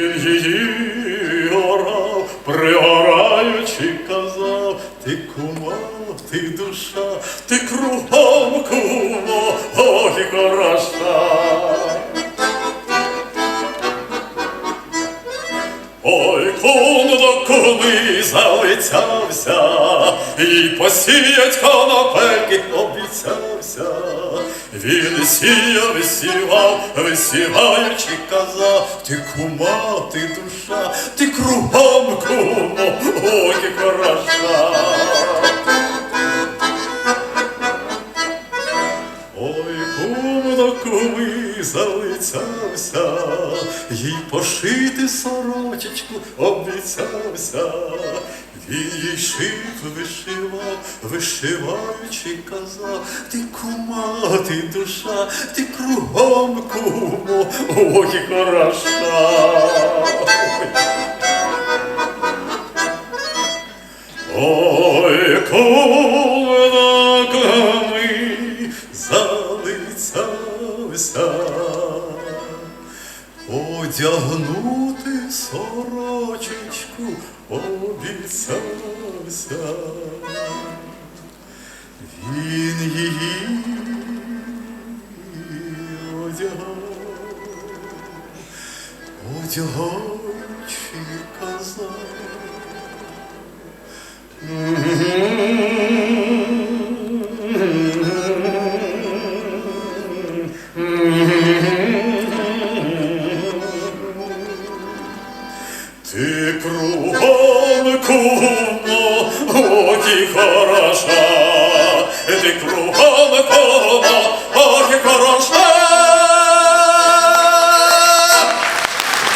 Її пригораючи казав, ти кума, ти душа, ти кругом кумо, і хороша. Ой, кун до куми залицявся, і посіять обіцявся. Він сіяв, висівав, висіваючи казав, ти кума, ти душа, ти кругом кумо, о, і до залицявся, їй пошити сорочечку обіцявся. Він їй шив, вишивав, вишиваючи казав, ти кума, ти душа, ти кругом кумо, ой, і хороша. Ой, кулаками залицявся, одягнути сорочечку обіцявся. Він її одягав, одягаючи казав. Ты кругом кумо, ох и хороша, ты